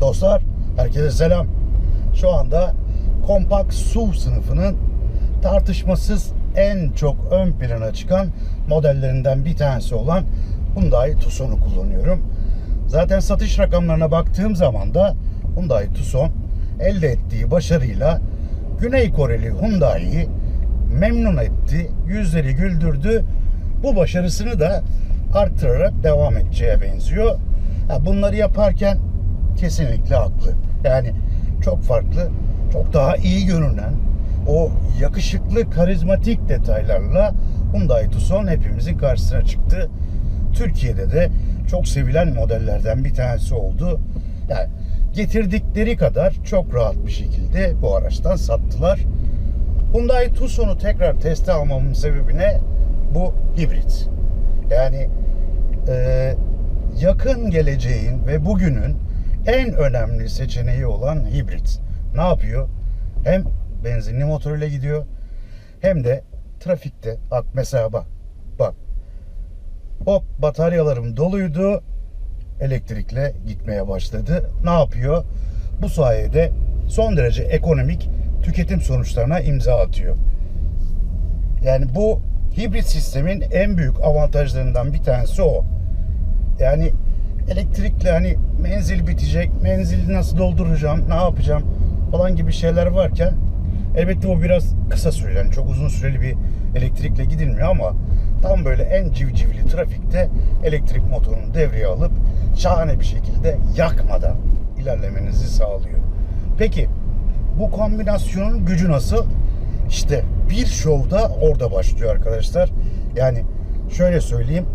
Dostlar, herkese selam. Şu anda kompakt SUV sınıfının tartışmasız en çok ön plana çıkan modellerinden bir tanesi olan Hyundai Tucson'u kullanıyorum. Zaten satış rakamlarına baktığım zaman da Hyundai Tucson elde ettiği başarıyla Güney Koreli Hyundai'yi memnun etti, yüzleri güldürdü. Bu başarısını da arttırarak devam edeceğe benziyor. Bunları yaparken kesinlikle haklı. Yani çok farklı, çok daha iyi görünen o yakışıklı, karizmatik detaylarla Hyundai Tucson hepimizin karşısına çıktı. Türkiye'de de çok sevilen modellerden bir tanesi oldu. Yani getirdikleri kadar çok rahat bir şekilde bu araçtan sattılar. Hyundai Tucson'u tekrar teste almamın sebebi ne? Bu hibrit. Yani e, yakın geleceğin ve bugünün en önemli seçeneği olan hibrit. Ne yapıyor? Hem benzinli motoruyla gidiyor hem de trafikte bak mesela bak bak hop bataryalarım doluydu elektrikle gitmeye başladı. Ne yapıyor? Bu sayede son derece ekonomik tüketim sonuçlarına imza atıyor. Yani bu hibrit sistemin en büyük avantajlarından bir tanesi o. Yani elektrikle hani menzil bitecek, menzili nasıl dolduracağım, ne yapacağım falan gibi şeyler varken elbette o biraz kısa süreli, yani çok uzun süreli bir elektrikle gidilmiyor ama tam böyle en civcivli trafikte elektrik motorunu devreye alıp şahane bir şekilde yakmadan ilerlemenizi sağlıyor. Peki bu kombinasyonun gücü nasıl? İşte bir şovda orada başlıyor arkadaşlar. Yani şöyle söyleyeyim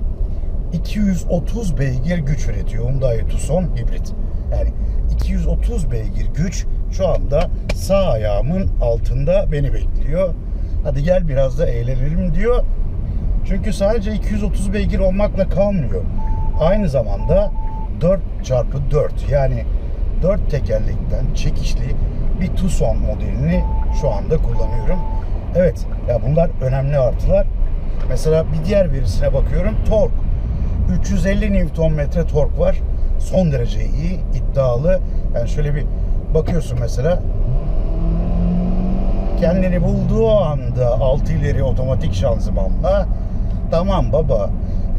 230 beygir güç üretiyor Hyundai Tucson hibrit. Yani 230 beygir güç şu anda sağ ayağımın altında beni bekliyor. Hadi gel biraz da eğlenelim diyor. Çünkü sadece 230 beygir olmakla kalmıyor. Aynı zamanda 4x4 yani 4 tekerlekten çekişli bir Tucson modelini şu anda kullanıyorum. Evet ya bunlar önemli artılar. Mesela bir diğer verisine bakıyorum. Tork. 350 Nm tork var. Son derece iyi, iddialı. Yani şöyle bir bakıyorsun mesela. Kendini bulduğu anda 6 ileri otomatik şanzımanla tamam baba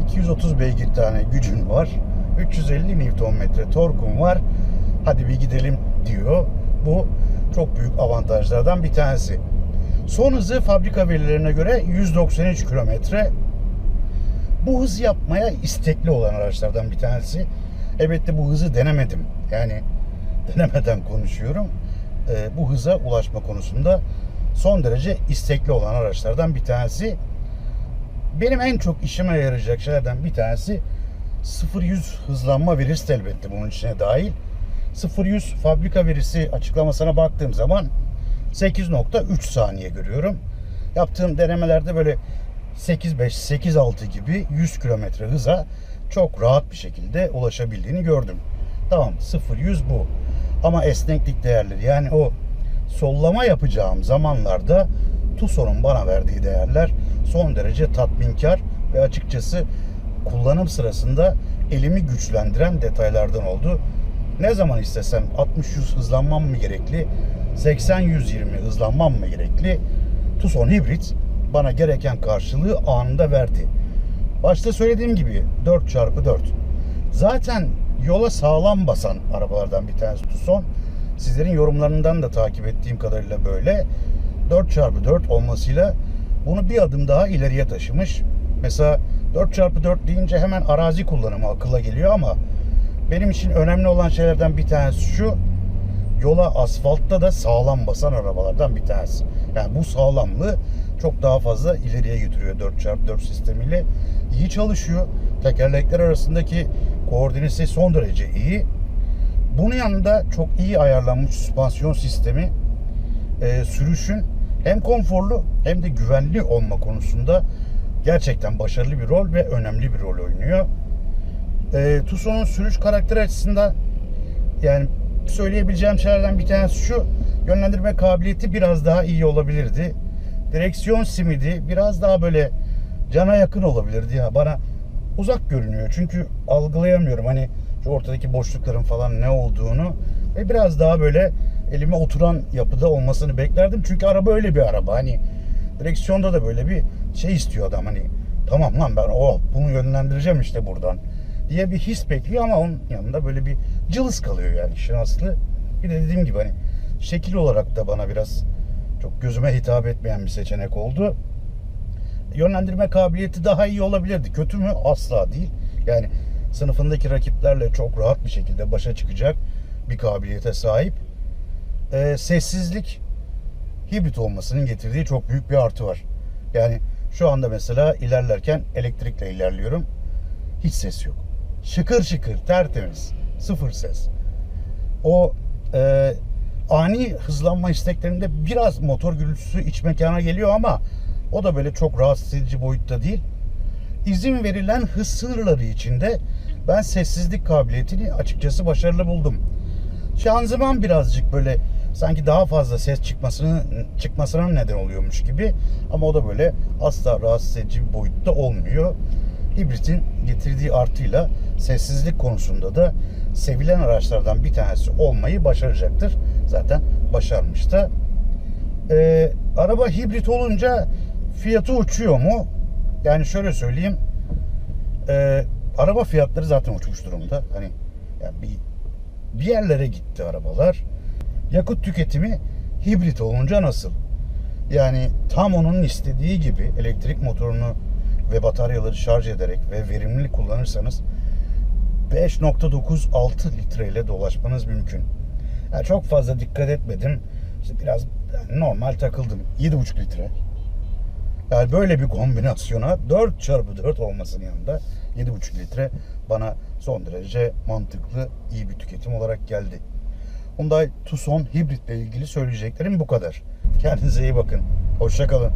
230 beygir tane gücün var. 350 Nm torkun var. Hadi bir gidelim diyor. Bu çok büyük avantajlardan bir tanesi. Son hızı fabrika verilerine göre 193 kilometre bu hız yapmaya istekli olan araçlardan bir tanesi elbette bu hızı denemedim yani denemeden konuşuyorum Ee, bu hıza ulaşma konusunda son derece istekli olan araçlardan bir tanesi. Benim en çok işime yarayacak şeylerden bir tanesi 0-100 hızlanma verisi elbette bunun içine dahil. 0-100 fabrika verisi açıklamasına baktığım zaman 8.3 saniye görüyorum. Yaptığım denemelerde böyle 8.5, 8.6 gibi 100 kilometre hıza çok rahat bir şekilde ulaşabildiğini gördüm. Tamam 0-100 bu. Ama esneklik değerleri yani o sollama yapacağım zamanlarda Tucson'un bana verdiği değerler son derece tatminkar ve açıkçası kullanım sırasında elimi güçlendiren detaylardan oldu. Ne zaman istesem 60-100 hızlanmam mı gerekli, 80-120 hızlanmam mı gerekli? Tucson hibrit bana gereken karşılığı anında verdi. Başta söylediğim gibi 4x4. Zaten yola sağlam basan arabalardan bir tanesi Tucson. Sizlerin yorumlarından da takip ettiğim kadarıyla böyle 4x4 olmasıyla bunu bir adım daha ileriye taşımış. Mesela 4x4 deyince hemen arazi kullanımı akılla geliyor ama benim için önemli olan şeylerden bir tanesi şu yola asfaltta da sağlam basan arabalardan bir tanesi. Yani bu sağlamlığı çok daha fazla ileriye götürüyor 4x4 sistemiyle. İyi çalışıyor. Tekerlekler arasındaki koordinesi son derece iyi. Bunun yanında çok iyi ayarlanmış süspansiyon sistemi e, sürüşün hem konforlu hem de güvenli olma konusunda gerçekten başarılı bir rol ve önemli bir rol oynuyor. E, Tucson'un sürüş karakteri açısından yani söyleyebileceğim şeylerden bir tanesi şu yönlendirme kabiliyeti biraz daha iyi olabilirdi. Direksiyon simidi biraz daha böyle cana yakın olabilirdi ya bana uzak görünüyor çünkü algılayamıyorum hani şu ortadaki boşlukların falan ne olduğunu ve biraz daha böyle elime oturan yapıda olmasını beklerdim. Çünkü araba öyle bir araba. Hani direksiyonda da böyle bir şey istiyor adam hani tamam lan ben oh bunu yönlendireceğim işte buradan diye bir his bekliyor ama onun yanında böyle bir cılız kalıyor yani işin aslı. Bir de dediğim gibi hani şekil olarak da bana biraz çok gözüme hitap etmeyen bir seçenek oldu. Yönlendirme kabiliyeti daha iyi olabilirdi. Kötü mü? Asla değil. Yani sınıfındaki rakiplerle çok rahat bir şekilde başa çıkacak bir kabiliyete sahip. Ee, sessizlik hibrit olmasının getirdiği çok büyük bir artı var. Yani şu anda mesela ilerlerken elektrikle ilerliyorum. Hiç ses yok. Şıkır şıkır, tertemiz. Sıfır ses. O e, ani hızlanma isteklerinde biraz motor gürültüsü iç mekana geliyor ama o da böyle çok rahatsız edici boyutta değil. İzin verilen hız sınırları içinde ben sessizlik kabiliyetini açıkçası başarılı buldum. Şanzıman birazcık böyle sanki daha fazla ses çıkmasını çıkmasına neden oluyormuş gibi ama o da böyle asla rahatsız edici bir boyutta olmuyor. Hibritin getirdiği artıyla sessizlik konusunda da sevilen araçlardan bir tanesi olmayı başaracaktır. Zaten başarmış da. Ee, araba hibrit olunca fiyatı uçuyor mu? Yani şöyle söyleyeyim. Ee, araba fiyatları zaten uçmuş durumda. Hani yani bir bir yerlere gitti arabalar. Yakıt tüketimi hibrit olunca nasıl? Yani tam onun istediği gibi elektrik motorunu ve bataryaları şarj ederek ve verimli kullanırsanız 5.96 litreyle dolaşmanız mümkün. Yani çok fazla dikkat etmedim. İşte biraz yani normal takıldım. 7.5 litre. Yani böyle bir kombinasyona 4 çarpı 4 olmasının yanında 7.5 litre bana son derece mantıklı, iyi bir tüketim olarak geldi. Hyundai Tucson hibritle ilgili söyleyeceklerim bu kadar. Kendinize iyi bakın. Hoşçakalın.